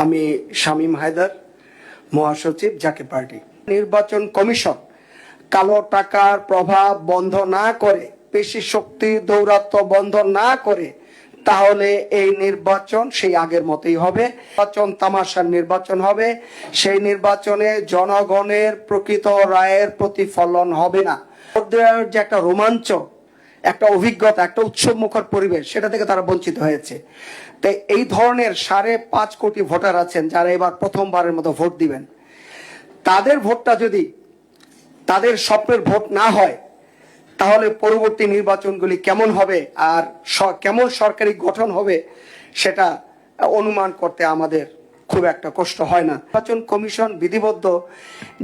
আমি শামীম হায়দার, মহাসচিব জাকে পার্টি। নির্বাচন কমিশন কালো টাকার প্রভাব বন্ধ না করে, পেশি শক্তি দৌরাত্ম বন্ধ না করে, তাহলে এই নির্বাচন সেই আগের মতোই হবে। নির্বাচন তামাশার নির্বাচন হবে। সেই নির্বাচনে জনগণের প্রকৃত রায়ের প্রতিফলন হবে না। যে একটা রোমাঞ্চ একটা অভিজ্ঞতা, একটা উৎসব মুখর পরিবেশ, সেটা থেকে তারা বঞ্চিত হয়েছে। তো এই ধরনের সাড়ে পাঁচ কোটি ভোটার আছেন যারা এবার প্রথমবারের মতো ভোট দিবেন। তাদের ভোটটা যদি তাদের স্বপ্নের ভোট না হয়, তাহলে পরবর্তী নির্বাচনগুলি কেমন হবে আর কেমন সরকারি গঠন হবে, সেটা অনুমান করতে আমাদের খুব একটা কষ্ট হয় না। নির্বাচন কমিশন বিধিবদ্ধ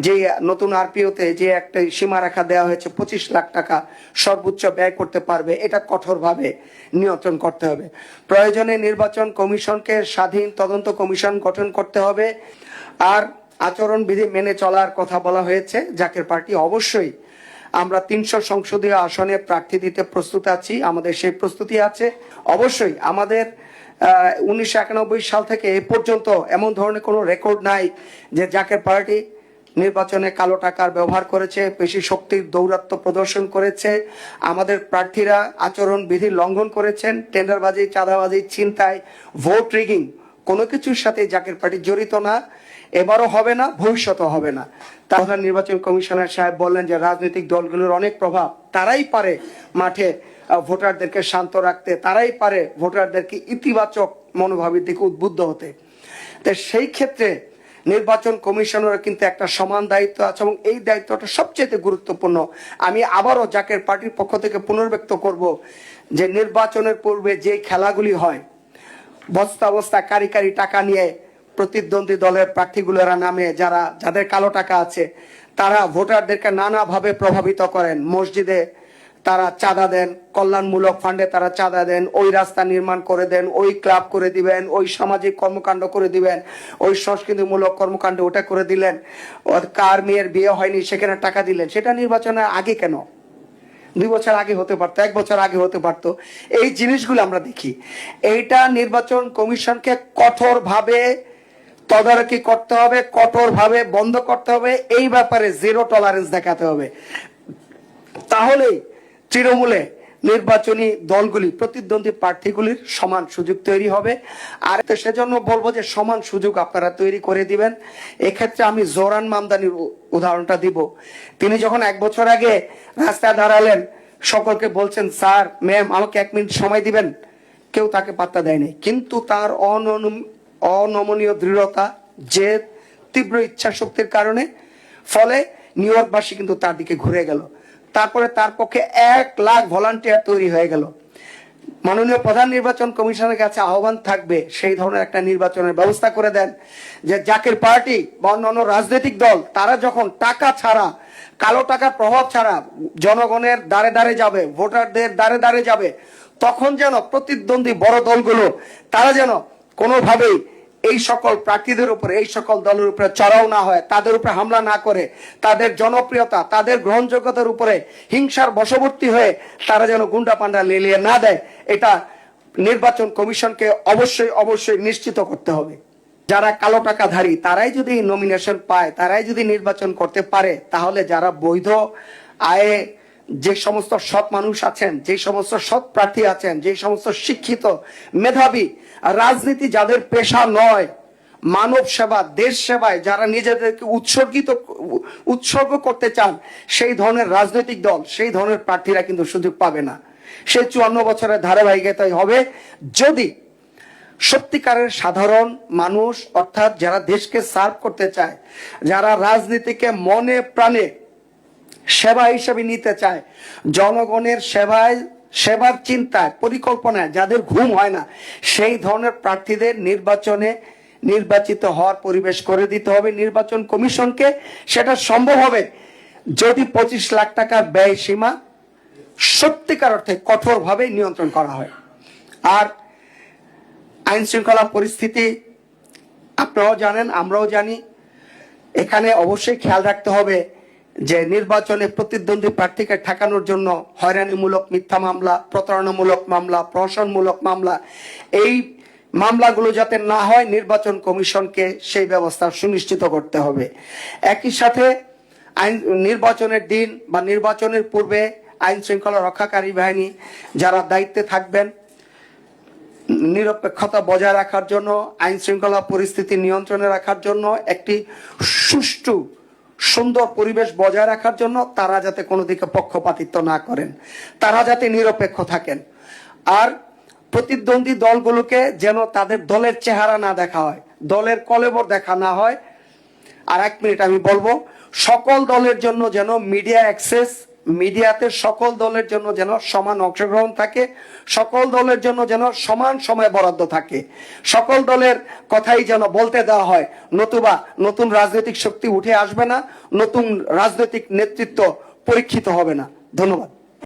যে নতুন আরপিওতে যে একটা সীমারেখা দেওয়া হয়েছে, পঁচিশ লাখ টাকা সর্বোচ্চ ব্যয় করতে পারবে, এটা কঠোরভাবে নিয়ন্ত্রণ করতে হবে। প্রয়োজনে নির্বাচন কমিশনকে স্বাধীন তদন্ত কমিশন গঠন করতে হবে। আর আচরণ বিধি মেনে চলার কথা বলা হয়েছে, জাকের পার্টি অবশ্যই আমরা তিনশো সংসদীয় আসনে প্রার্থী দিতে প্রস্তুত আছি, আমাদের সেই প্রস্তুতি আছে। অবশ্যই আমাদের উনিশশো একানব্বই সাল থেকে এ পর্যন্ত এমন ধরনের কোনো রেকর্ড নাই যে জাকের পার্টি নির্বাচনে কালো টাকার ব্যবহার করেছে পেশি শক্তির দৌরাত্ম প্রদর্শন করেছে, আমাদের প্রার্থীরা আচরণ বিধি লঙ্ঘন করেছেন, টেন্ডারবাজি, চাঁদাবাজি চিন্তায় ভোট রিগিং কোনো কিছুর সাথে জাকের পার্টি জড়িত না, এবারও হবে না, ভবিষ্যতেও হবে না। তাহলে নির্বাচন কমিশনার সাহেব বললেন যে রাজনৈতিক দলগুলোর অনেক প্রভাব, তারাই পারে মাঠে ভোটারদেরকে শান্ত রাখতে, তারাই পারে ভোটারদেরকে ইতিবাচক মনোভাবের দিকে উদ্বুদ্ধ হতে। তো সেই ক্ষেত্রে নির্বাচন কমিশনের কিন্তু একটা সমান দায়িত্ব আছে এবং এই দায়িত্বটা সবচেয়ে গুরুত্বপূর্ণ। আমি আবারও জাকের পার্টির পক্ষ থেকে পুনর্ব্যক্ত করব যে নির্বাচনের পূর্বে যে খেলাগুলি হয় বস্তা বস্তা কারি কারি টাকা নিয়ে প্রতিদ্বন্দ্বী দলের প্রার্থীগুলোরা নামে, যারা, যাদের কালো টাকা আছে, তারা ভোটারদেরকে নানাভাবে প্রভাবিত করেন। মসজিদে তারা চাঁদা দেন, কল্যাণমূলক ফান্ডে তারা চাঁদা দেন, ওই রাস্তা নির্মাণ করে দেন, ওই ক্লাব করে দিবেন, ওই সামাজিক কর্মকাণ্ড করে দিবেন, ওই সংস্কৃতিমূলক কর্মকাণ্ড ওটা করে দিলেন কার মেয়ের বিয়ে হয়নি, সেখানে টাকা দিলেন। সেটা নির্বাচনের আগে কেন? দুই বছর আগে হতে পারতো, এক বছর আগে হতে পারতো। এই জিনিসগুলো আমরা দেখি। এইটা নির্বাচন কমিশনকে কঠোরভাবে তদারকি করতে হবে, কঠোরভাবে বন্ধ করতে হবে, এই ব্যাপারে জিরো টলারেন্স দেখাতে হবে। তাহলেই তৃণমূলে নির্বাচনী দলগুলি, প্রতিদ্বন্দ্বী প্রার্থীগুলির সমান সুযোগ তৈরি হবে। আর সেজন্য বলব যে সমান সুযোগ আপনারা তৈরি করে দিবেন। এক্ষেত্রে আমি জোরান মামদানির উদাহরণটা দিব। তিনি যখন এক বছর আগে রাস্তায় দাঁড়ালেন, সকলকে বলছেন, স্যার, ম্যাম, আমাকে এক মিনিট সময় দিবেন। কেউ তাকে পাত্তা দেয়নি। কিন্তু তার অনমনীয় দৃঢ়তা যে তীব্র ইচ্ছা শক্তির কারণে, ফলে নিউ ইয়র্কবাসী কিন্তু তার দিকে ঘুরে গেল। তারপরে তার পক্ষে এক লাখ ভলান্টিয়ার তৈরি হয়ে গেল। মাননীয় প্রধান নির্বাচন কমিশনের কাছে আহ্বান থাকবে, সেই ধরনের একটা নির্বাচনের ব্যবস্থা করে দেন যে জাকের পার্টি বা অন্যান্য রাজনৈতিক দল, তারা যখন টাকা ছাড়া, কালো টাকার প্রভাব ছাড়া জনগণের দ্বারে দ্বারে যাবে, ভোটারদের দ্বারে দ্বারে যাবে, তখন যেন প্রতিদ্বন্দ্বী বড় দলগুলো, তারা যেন কোনোভাবেই এই সকল প্রার্থীদের উপরে, এই সকল দলের উপরে চড়াও না হয়, তাদের উপরে হামলা না করে, তাদের জনপ্রিয়তা, তাদের গ্রহণযোগ্যতার উপরে হিংসার বশবর্তী হয়ে তারা যেন গুন্ডা পান্ডা লেলিয়ে না দেয়, এটা নির্বাচন কমিশনকে অবশ্যই অবশ্যই নিশ্চিত করতে হবে। যারা কালো টাকাধারী, তারাই যদি নমিনেশন পায়, তারাই যদি নির্বাচন করতে পারে, তাহলে যারা বৈধ আয়ে যে সমস্ত সৎ মানুষ আছেন, যে সমস্ত সৎ প্রার্থী আছেন, যে সমস্ত শিক্ষিত মেধাবী রাজনীতি যাদের পেশা নয়, মানব সেবা, দেশ সেবায় যারা নিজেদেরকে উৎসর্গিত, উৎসর্গ করতে চান, সেই ধরনের রাজনৈতিক দল, সেই ধরনের প্রার্থীরা কিন্তু সুযোগ পাবে না। সেই চুয়ান্ন বছরের ধারাবাহিকতাই হবে যদি সত্যিকারের সাধারণ মানুষ, অর্থাৎ যারা দেশকে সার্ভ করতে চায়, যারা রাজনীতিকে মনে প্রাণে সেবা হিসেবে নিতে চায়। জনগণের সেবায়, সেবার চিন্তায়, পরিকল্পনায় যাদের ঘুম হয় না, সেই ধরনের প্রার্থীদের নির্বাচনে নির্বাচিত হওয়ার পরিবেশ করে দিতে হবে। নির্বাচন কমিশনকে সেটা সম্ভব হবে যদি পঁচিশ লাখ টাকার ব্যয় সীমা সত্যিকার অর্থে কঠোরভাবে নিয়ন্ত্রণ করা হয়। আর আইন শৃঙ্খলা পরিস্থিতি আপনারাও জানেন, আমরাও জানি। এখানে অবশ্যই খেয়াল রাখতে হবে যে নির্বাচনে প্রতিদ্বন্দ্বী প্রার্থীকে ঠেকানোর জন্য হয়রানিমূলক মিথ্যা মামলা, প্রতারণামূলক মামলা, প্রহসনমূলক মামলা, এই মামলাগুলো যাতে না হয় নির্বাচন কমিশনকে সেই ব্যবস্থা সুনিশ্চিত করতে হবে। একই সাথে আইন, নির্বাচনের দিন বা নির্বাচনের পূর্বে আইন শৃঙ্খলা রক্ষাকারী বাহিনী যারা দায়িত্বে থাকবেন, নিরপেক্ষতা বজায় রাখার জন্য, আইন শৃঙ্খলা পরিস্থিতি নিয়ন্ত্রণে রাখার জন্য একটি সুষ্ঠু সুন্দর পরিবেশ বজায় রাখার জন্য তারা যাতে কোনো দিকে পক্ষপাতিত্ব না করেন, তারা যাতে নিরপেক্ষ থাকেন। আর প্রতিদ্বন্দ্বী দলগুলোকে যেন তাদের দলের চেহারা না দেখা হয়, দলের কলেবর দেখা না হয়। আর এক মিনিট আমি বলব, সকল দলের জন্য যেন মিডিয়া অ্যাক্সেস মিডিয়াতে সকল দলের জন্য যেন সমান অংশগ্রহণ থাকে, সকল দলের জন্য যেন সমান সময় বরাদ্দ থাকে। সকল দলের কথাই যেন বলতে দেওয়া হয়, নতুবা নতুন রাজনৈতিক শক্তি উঠে আসবে না, নতুন রাজনৈতিক নেতৃত্ব পরীক্ষিত হবে না। ধন্যবাদ।